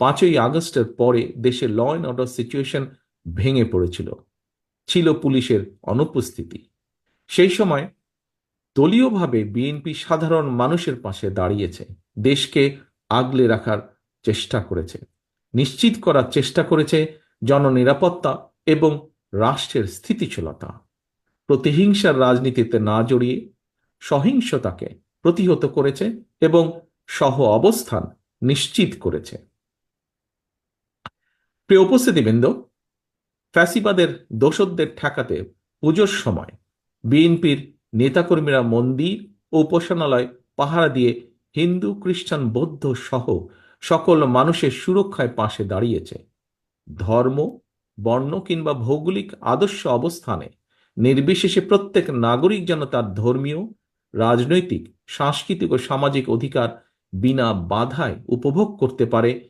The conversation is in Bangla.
পাঁচই আগস্টের পরে দেশে ল অ্যান্ড অর্ডার সিচুয়েশন ভেঙে পড়েছিল। ছিল পুলিশের অনুপস্থিতি। সেই সময় দলীয়ভাবে বিএনপি সাধারণ মানুষের পাশে দাঁড়িয়েছে। দেশকে আগলে রাখার চেষ্টা করেছে। নিশ্চিত করার চেষ্টা করেছে জননিরাপত্তা এবং রাষ্ট্রের স্থিতিশীলতা। প্রতিহিংসার রাজনীতিতে না জড়িয়ে সহিংসতাকে প্রতিহত করেছে এবং সহ অবস্থান নিশ্চিত করেছে। প্রিয় উপস্থিতিবৃন্দ ফ্যাসিবাদের দোষদের ঠেকাতে পুজোর সময় বিএনপির নেতাকর্মীরা মন্দির ও উপাসনালয় পাহারা দিয়ে হিন্দু, খ্রিস্টান, বৌদ্ধ সহ সকল মানুষের সুরক্ষায় পাশে দাঁড়িয়েছে। ধর্ম, বর্ণ কিংবা ভৌগোলিক আদর্শ অবস্থানে নির্বিশেষে প্রত্যেক নাগরিক যেন তার ধর্মীয়, রাজনৈতিক, সাংস্কৃতিক ও সামাজিক অধিকার বিনা বাধায় উপভোগ করতে পারে